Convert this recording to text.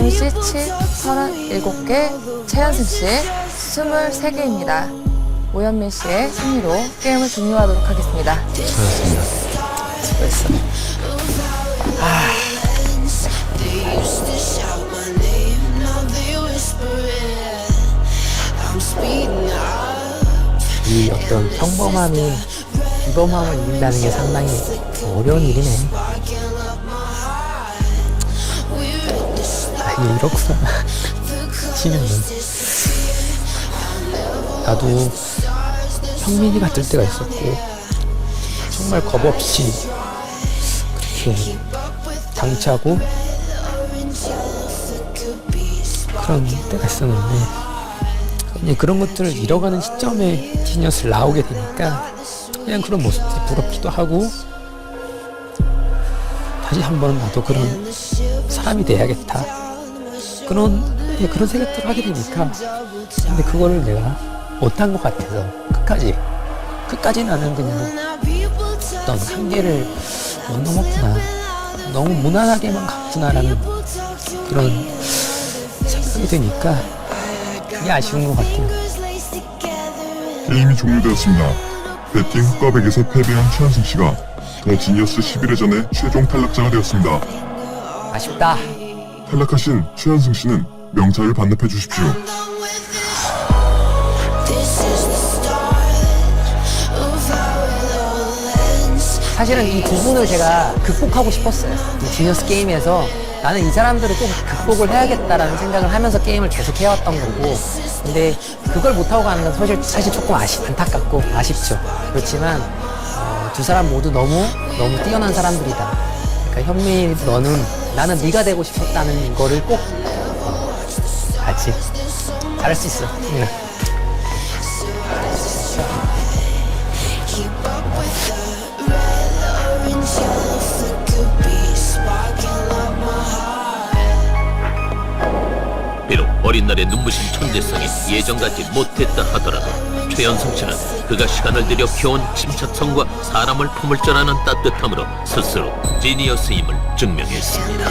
오영희 씨치 37개, 최현승 씨 23개입니다. 오현민 씨의 승리로 게임을 종료하도록 하겠습니다. 수고하셨습니다. 수고했어. 이 어떤 평범함이 비범함을 이긴다는 게 상당히 어려운 일이네. 이렇구나. 치면은. 나도 형민이 같을 때가 있었고, 정말 겁 없이 그렇게 당차고 그런 때가 있었는데, 이제 그런 것들을 잃어가는 시점에 티니어스를 나오게 되니까 그냥 그런 모습들이 부럽기도 하고 다시 한번 나도 그런 사람이 돼야겠다 그런 예, 그런 생각들을 하게 되니까 근데 그거를 내가 못한 것 같아서 끝까지 끝까지 나는 그냥 어떤 한계를 못 넘었구나 너무 무난하게만 갔구나라는 그런 생각이 드니까 그게 아쉬운 것 같아요. 게임이 종료되었습니다. 배팅 흑과백에서 패배한 최현승 씨가 더 지니어스 11회전의 최종 탈락자가 되었습니다. 아쉽다. 탈락하신 최현승 씨는 명찰을 반납해 주십시오. 사실은 이두 분을 제가 극복하고 싶었어요. 이 지니어스 게임에서 나는 이 사람들을 꼭 극복을 해야겠다라는 생각을 하면서 게임을 계속 해왔던 거고, 근데 그걸 못하고 가는 건 사실, 사실 조금 아쉽, 안타깝고 아쉽죠. 그렇지만, 어, 두 사람 모두 너무, 너무 뛰어난 사람들이다. 그러니까 현미, 너는 나는 네가 되고 싶었다는 거를 꼭, 어, 알지? 잘할 수 있어. 응. 어린 날의 눈부신 천재성이 예전 같지 못했다 하더라도 최연성 씨는 그가 시간을 들여 키워온 침착성과 사람을 품을 줄 아는 따뜻함으로 스스로 지니어스임을 증명했습니다.